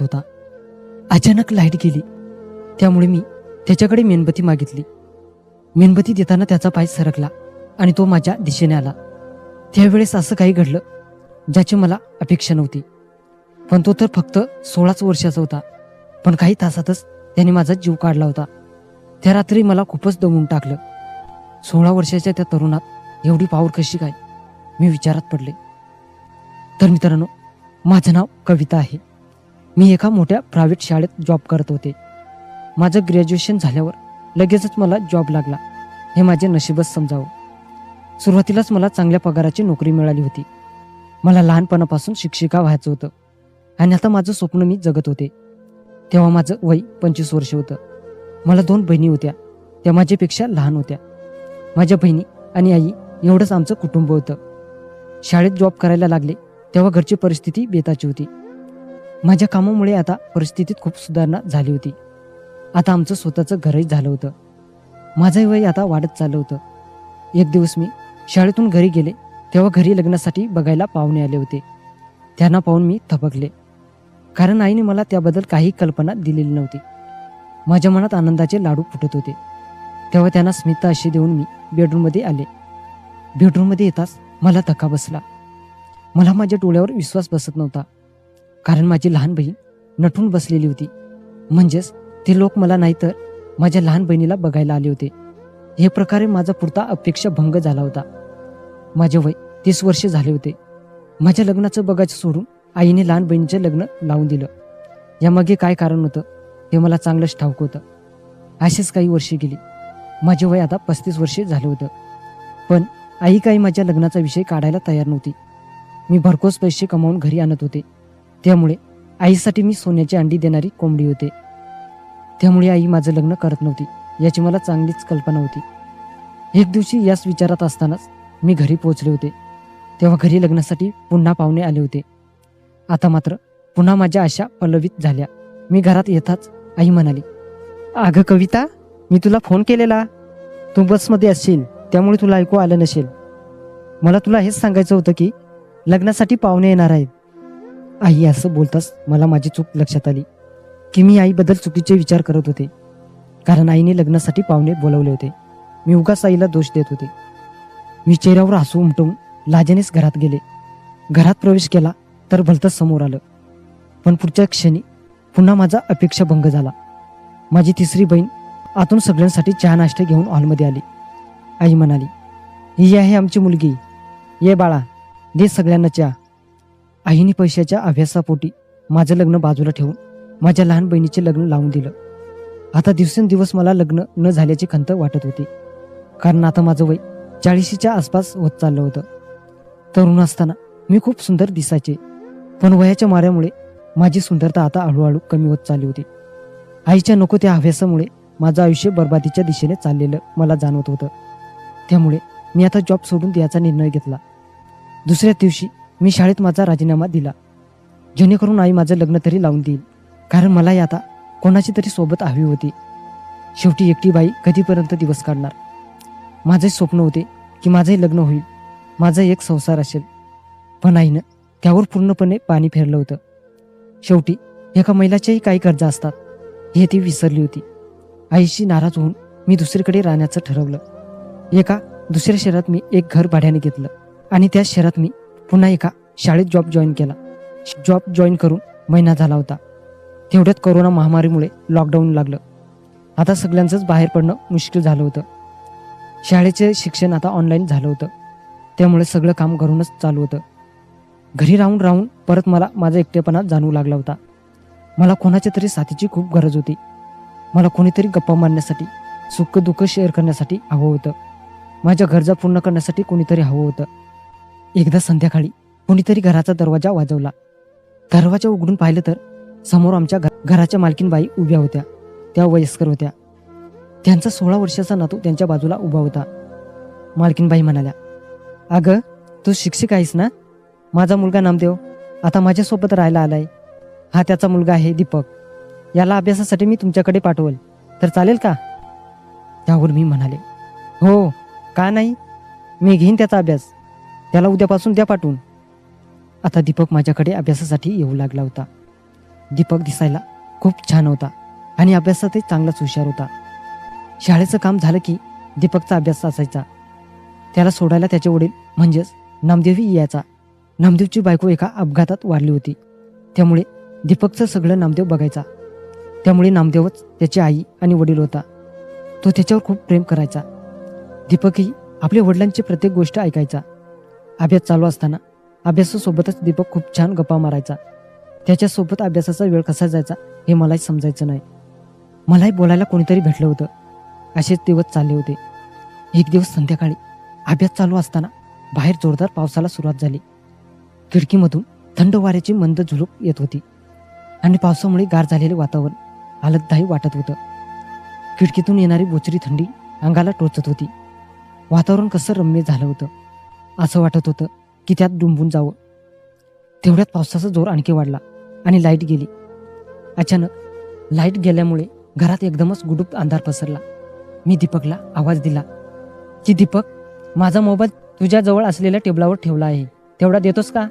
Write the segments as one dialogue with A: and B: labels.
A: बघत होता. अचानक लाइट गेली. त्यामुळे मी त्याच्याकडे मेणबत्ती मागितली. मेणबत्ती देताना त्याचा पाय सरकला आणि तो माझ्या दिशेने आला. त्यावेळेस असं काही घडलं ज्याची मला अपेक्षा नव्हती. पण तो तर फक्त सोळाच वर्षाचा होता. पण काही तासातच त्याने माझा जीव काढला होता. त्या रात्री मला खूपच दमून टाकलं. सोळा वर्षाच्या त्या तरुणात एवढी पावर कशी काय? मी विचारात पडले. तर मित्रांनो माझं नाव कविता आहे. मी एका मोठ्या प्रायव्हेट शाळेत जॉब करत होते. माझं ग्रॅज्युएशन झाल्यावर लगेचच मला जॉब लागला. हे माझे नशीबच समजावं. सुरुवातीलाच मला चांगल्या पगाराची नोकरी मिळाली होती. मला लहानपणापासून शिक्षिका व्हायचं होतं. आणि आता माझं स्वप्न मी जगत होते. तेव्हा माझं वय पंचवीस वर्ष होतं. मला दोन बहिणी होत्या. त्या माझ्यापेक्षा लहान होत्या. माझ्या बहिणी आणि आई एवढंच आमचं कुटुंब होतं. शाळेत जॉब करायला लागले तेव्हा घरची परिस्थिती बेताची होती. माझ्या कामामुळे आता परिस्थितीत खूप सुधारणा झाली होती. आता आमचं स्वतःचं घरही झालं होतं. माझंही वय आता वाढत चाललं होतं. एक दिवस मी शाळेतून घरी गेले तेव्हा घरी लग्नासाठी बघायला पाहुणे आले होते. त्यांना पाहून मी थबकले. कारण आईने मला त्याबद्दल काही कल्पना दिलेली नव्हती. माझ्या मनात आनंदाचे लाडू फुटत होते. तेव्हा त्यांना स्मिता अशी देऊन मी बेडरूममध्ये आले. बेडरूममध्ये येताच मला धक्का बसला. मला माझ्या डोळ्यावर विश्वास बसत नव्हता. कारण माझी लहान बहीण नटून बसलेली होती. म्हणजेच ते लोक मला नाही तर माझ्या लहान बहिणीला बघायला आले होते. हे प्रकारे माझा पुरता अपेक्षा भंग झाला होता. माझे वय तीस वर्ष झाले होते. माझ्या लग्नाचं बघायचं सोडून आईने लहान बहिणीचं लग्न लावून दिलं. यामागे काय कारण होतं हे मला चांगलंच ठाऊक होतं. असेच काही वर्षे गेली. माझे वय आता पस्तीस वर्षे झालं होतं. पण आई काही माझ्या लग्नाचा विषय काढायला तयार नव्हती. मी भरकोस पैसे कमावून घरी आणत होते. त्यामुळे आईसाठी मी सोन्याची अंडी देणारी कोंबडी होते. त्यामुळे आई माझं लग्न करत नव्हती याची मला चांगलीच कल्पना होती. एक दिवशी याच विचारात असतानाच मी घरी पोहोचले होते. तेव्हा घरी लग्नासाठी पुन्हा पाहुणे आले होते. आता मात्र पुन्हा माझ्या आशा पल्लवित झाल्या. मी घरात येताच आई म्हणाली अगं कविता मी तुला फोन केलेला. तू बसमध्ये असशील त्यामुळे तुला ऐकू आलं नसेल. मला तुला हेच सांगायचं होतं की लग्नासाठी पाहुणे येणार आहेत. आई असं बोलताच मला माझी चूक लक्षात आली. की मी आईबद्दल चुकीचे विचार करत होते. कारण आईने लग्नासाठी पाहुणे बोलवले होते. मी उगाच आईला दोष देत होते. मी चेहऱ्यावर हसू उमटवून लाजेनेच घरात गेले. घरात प्रवेश केला तर भलतंच समोर आलं. पण पुढच्या क्षणी पुन्हा माझा अपेक्षा भंग झाला. माझी तिसरी बहीण आतून सगळ्यांसाठी चहा नाश्ता घेऊन हॉलमध्ये आली. आई म्हणाली ही आहे आमची मुलगी. ये बाळा दे सगळ्यांना चहा. आईने पैशाच्या अभ्यासापोटी माझं लग्न बाजूला ठेवून माझ्या लहान बहिणीचे लग्न लावून दिलं. आता दिवसेंदिवस मला लग्न न झाल्याची खंत वाटत होती. कारण आता माझं वय चाळीशीच्या आसपास होत चाललं होतं. तरुण असताना मी खूप सुंदर दिसायचे. पण वयाच्या माऱ्यामुळे माझी सुंदरता आता हळूहळू कमी होत चालली होती. आईच्या नको त्या अभ्यासामुळे माझं आयुष्य बर्बादीच्या दिशेने चाललेलं मला जाणवत होतं. त्यामुळे मी आता जॉब सोडून द्यायचा निर्णय घेतला. दुसऱ्या दिवशी मी शाळेत माझा राजीनामा दिला. जेणेकरून आई माझं लग्न तरी लावून देईल. कारण मलाही आता कोणाची तरी सोबत हवी होती. शेवटी एकटी बाई कधीपर्यंत दिवस काढणार? माझे स्वप्न होते की माझंही लग्न होईल. माझा एक संसार असेल. पण आईनं त्यावर पूर्णपणे पाणी फेरलं होतं. शेवटी एका महिलाच्याही काही गरजा असतात. हे ती विसरली होती. आईशी नाराज होऊन मी दुसरीकडे राहण्याचं ठरवलं. एका दुसऱ्या शहरात मी एक घर भाड्याने घेतलं आणि त्या शहरात मी पुन्हा एका शाळेत जॉब जॉईन केला. जॉब जॉईन करून महिना झाला होता. तेवढ्यात कोरोना महामारीमुळे लॉकडाऊन लागलं. आता सगळ्यांचंच बाहेर पडणं मुश्किल झालं होतं. शाळेचे शिक्षण आता ऑनलाईन झालं होतं. त्यामुळे सगळं काम घरूनच चालू होतं. घरी राहून राहून परत मला माझा एकटेपणा जाणवू लागला होता. मला कोणाच्या तरी साथीची खूप गरज होती. मला कोणीतरी गप्पा मारण्यासाठी सुख दुःख शेअर करण्यासाठी हवं होतं. माझ्या गरजा पूर्ण करण्यासाठी कोणीतरी हवं होतं. एकदा संध्याकाळी कोणीतरी घराचा दरवाजा वाजवला. दरवाजा उघडून पाहिलं तर समोर आमच्या घ- घराच्या मालकीनबाई उभ्या होत्या. त्या वयस्कर होत्या. त्यांचा सोळा वर्षाचा नातू त्यांच्या बाजूला उभा होता. मालकीनबाई म्हणाल्या अगं तू शिक्षक आहेस ना? माझा मुलगा नामदेव. आता माझ्यासोबत राहायला आलाय. हा त्याचा मुलगा आहे दीपक. याला अभ्यासासाठी मी तुमच्याकडे पाठवल. तर चालेल का? त्यावर मी म्हणाले हो का नाही? मी घेईन त्याचा अभ्यास. त्याला उद्यापासून द्या पाठवून. आता दीपक माझ्याकडे अभ्यासासाठी येऊ लागला होता. दीपक दिसायला खूप छान होता आणि अभ्यासातही चांगलाच हुशार होता. शाळेचं काम झालं की दीपकचा अभ्यास असायचा. त्याला सोडायला त्याचे वडील म्हणजेच नामदेवही यायचा. नामदेवची बायको एका अपघातात वारली होती. त्यामुळे दीपकचं सगळं नामदेव बघायचा. त्यामुळे नामदेवच त्याची आई आणि वडील होता. तो त्याच्यावर खूप प्रेम करायचा. दीपकही आपल्या वडिलांची प्रत्येक गोष्ट ऐकायचा. अभ्यास चालू असताना अभ्यासासोबतच दीपक खूप छान गप्पा मारायचा. त्याच्यासोबत अभ्यासाचा वेळ कसा जायचा हे मलाही समजायचं नाही. मलाही बोलायला कोणीतरी भेटलं होतं. असेच दिवस चालले होते. एक दिवस संध्याकाळी अभ्यास चालू असताना बाहेर जोरदार पावसाला सुरुवात झाली. खिडकीमधून थंड वाऱ्याची मंद झुळूक येत होती. आणि पावसामुळे गार झालेले वातावरण आलगदायी वाटत होतं. खिडकीतून येणारी बोचरी थंडी अंगाला टोचत होती. वातावरण कसं रम्य झालं होतं. असं वाटत होतं की त्यात डुंबून जावं. तेवढ्यात पावसाचा जोर आणखी वाढला आणि लाइट गेली. अचानक लाइट गेल्यामुळे घरात एकदमच गुडूप अंधार पसरला. मी दीपकला आवाज दिला की दीपक माझा मोबाईल तुझ्याजवळ असलेल्या टेबलावर ठेवला आहे. तेवढा देतोस का?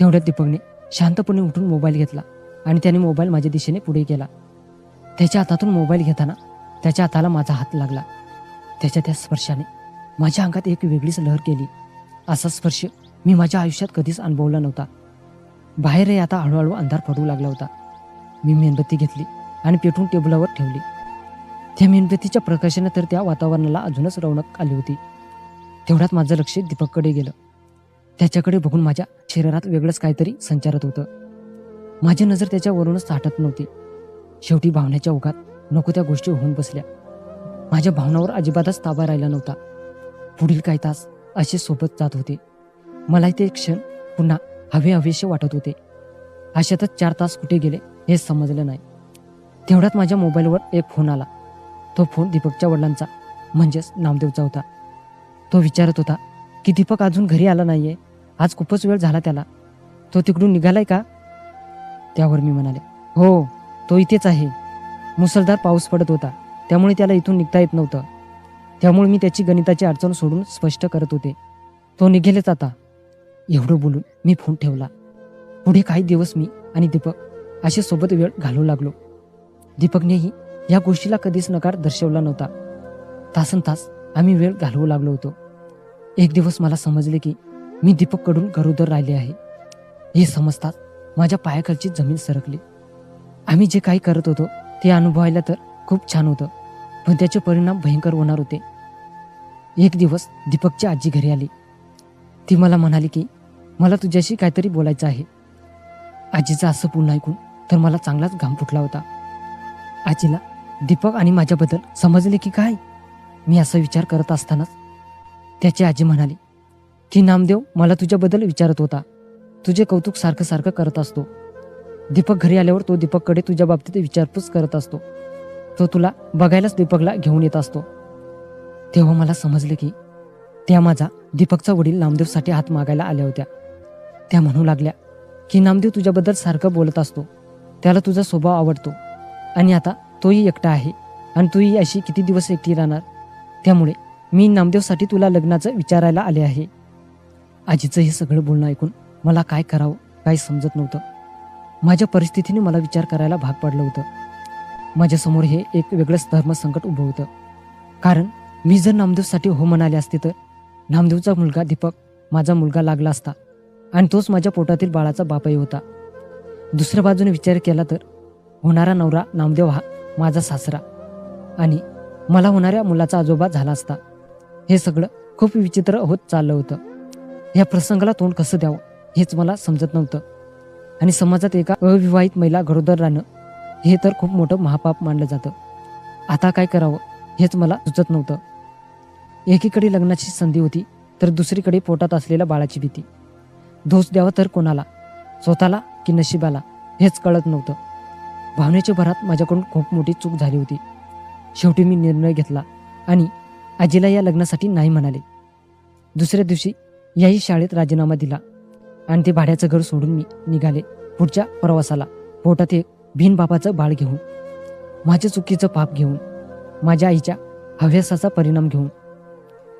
A: तेवढ्यात दीपकने शांतपणे उठून मोबाईल घेतला आणि त्याने मोबाईल माझ्या दिशेने पुढे गेला त्याच्या हातातून मोबाईल घेताना त्याच्या हाताला माझा हात लागला. त्याच्या त्या स्पर्शाने माझ्या अंगात एक वेगळीच लहर केली असा स्पर्श मी माझ्या आयुष्यात कधीच अनुभवला नव्हता. बाहेरही आता हळूहळू अंधार पडू लागला होता. मी मेणबत्ती घेतली आणि पेटून टेबलावर ठेवली. त्या मेणबत्तीच्या प्रकाशाने तर त्या वातावरणाला अजूनच रौनक आली होती. तेवढ्यात माझं लक्ष दीपककडे गेलं. त्याच्याकडे बघून माझ्या शरीरात वेगळंच काहीतरी संचारत होतं. माझी नजर त्याच्यावरूनच साठत नव्हती. शेवटी भावनेच्या ओघात नको त्या गोष्टी होऊन बसल्या. माझ्या भावनावर अजिबातच ताबा राहिला नव्हता. पुढील काही तास असे सोबत जात होते. मला ते क्षण पुन्हा हवे हवेसे वाटत होते. अशातच चार तास कुठे गेले हे समजलं नाही. तेवढ्यात माझ्या मोबाईलवर एक फोन आला. तो फोन दीपकच्या वडिलांचा म्हणजेच नामदेवचा होता. तो विचारत होता की दीपक अजून घरी आला नाही आहे आज खूपच वेळ झाला त्याला. तो तिकडून निघालाय का? त्यावर मी म्हणाले हो तो इथेच आहे. मुसळधार पाऊस पडत होता. त्यामुळे त्याला इथून निघता येत नव्हतं. त्यामुळे मी त्याची गणिताची अडचण सोडून स्पष्ट करत होते. तो निघेलच आता. एवढं बोलून मी फोन ठेवला. पुढे काही दिवस मी आणि दीपक असे सोबत वेळ घालवू लागलो. दीपकनेही या गोष्टीला कधीच नकार दर्शवला नव्हता. तासन तास आम्ही वेळ घालवू लागलो होतो. एक दिवस मला समजले की मी दीपककडून गरोदर राहिले आहे. हे समजताच माझ्या पायाखालची जमीन सरकली. आम्ही जे काही करत होतो ते अनुभवायला तर खूप छान होतं पण त्याचे परिणाम भयंकर होणार होते. एक दिवस दीपकची आजी घरी आली. ती मला म्हणाली की मला तुझ्याशी काहीतरी बोलायचं आहे. आजीचं असं पुन्हा ऐकून तर मला चांगलाच घाम फुटला होता. आजीला दीपक आणि माझ्याबद्दल समजले की काय? मी असा विचार करत असतानाच. त्याची आजी म्हणाली की नामदेव मला तुझ्याबद्दल विचारत होता. तुझे कौतुक सारखं सारखं करत असतो. दीपक घरी आल्यावर तो दीपककडे तुझ्या बाबतीत विचारपूस करत असतो. तो तुला बघायलाच दीपकला घेऊन येत असतो. तेव्हा मला समजले की त्या माझा दीपकचा वडील नामदेवसाठी हात मागायला आल्या होत्या. त्या म्हणू लागल्या की नामदेव तुझ्याबद्दल सारखं बोलत असतो. त्याला तुझा स्वभाव आवडतो. आणि आता तोही एकटा आहे आणि तूही अशी किती दिवस एकटी राहणार? त्यामुळे मी नामदेवसाठी तुला लग्नाचं विचारायला आले आहे. आजीचं हे सगळं बोलणं ऐकून मला काय करावं काही समजत नव्हतं. माझ्या परिस्थितीने मला विचार करायला भाग पाडलं होतं. माझ्यासमोर हे एक वेगळंच धर्मसंकट उभं होतं. कारण मी जर नामदेवसाठी हो म्हणाले असते तर? नामदेवचा मुलगा दीपक माझा मुलगा लागला असता आणि तोच माझ्या पोटातील बाळाचा बापही होता. दुसऱ्या बाजूने विचार केला तर होणारा नवरा नामदेव हा माझा सासरा आणि मला होणाऱ्या मुलाचा आजोबा झाला असता. हे सगळं खूप विचित्र होत चाललं होतं. या प्रसंगाला तोंड कसं द्यावं हेच मला समजत नव्हतं. आणि समाजात एका अविवाहित महिला गरोदर राहणं हे तर खूप मोठं महापाप मानलं जातं. आता काय करावं हेच मला सुचत नव्हतं. एकीकडे लग्नाची संधी होती तर दुसरीकडे पोटात असलेल्या बाळाची भीती. दोष द्यावा तर कोणाला? स्वतःला की नशिबाला? हेच कळत नव्हतं. भावनेच्या भरात माझ्याकडून खूप मोठी चूक झाली होती. शेवटी मी निर्णय घेतला आणि आजीला या लग्नासाठी नाही म्हणाले. दुसऱ्या दिवशी याही शाळेत राजीनामा दिला आणि ते भाड्याचं घर सोडून मी निघाले पुढच्या प्रवासाला. पोटात एक भीनबापाचं बाळ घेऊन माझ्या चुकीचं पाप घेऊन माझ्या आईच्या हव्यासाचा परिणाम घेऊन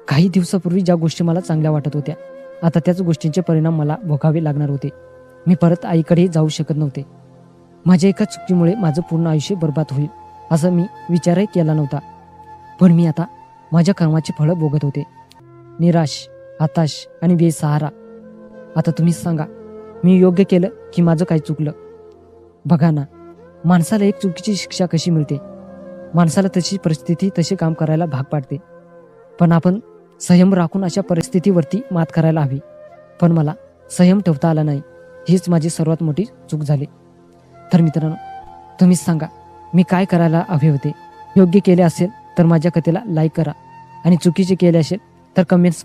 A: काही दिवसापूर्वी ज्या गोष्टी मला चांगल्या वाटत होत्या आता त्याच गोष्टींचे परिणाम मला भोगावे लागणार होते. मी परत आईकडे जाऊ शकत नव्हते. माझ्या एका चुकीमुळे माझं पूर्ण आयुष्य बर्बाद होईल असं मी विचारही केला नव्हता. पण मी आता माझ्या कर्माची फळं भोगत होते. निराश हताश आणि बेसहारा. आता तुम्हीच सांगा मी योग्य केलं की माझं काय चुकलं? बघा ना माणसाला एक चुकीची शिक्षा कशी मिळते? माणसाला तशी परिस्थिती तसे काम करायला भाग पाडते. पण आपण संयम राखून अशा परिस्थितीवरती मात करायला हवी. पण मला संयम ठेवता आला नाही. हीच माझी सर्वात मोठी चूक झाली. तर मित्रांनो तुम्हीच सांगा मी काय करायला हवे होते? योग्य केले असेल तर माझ्या कथेला लाईक करा. आणि चुकीचे केले असेल तर कमेंट्स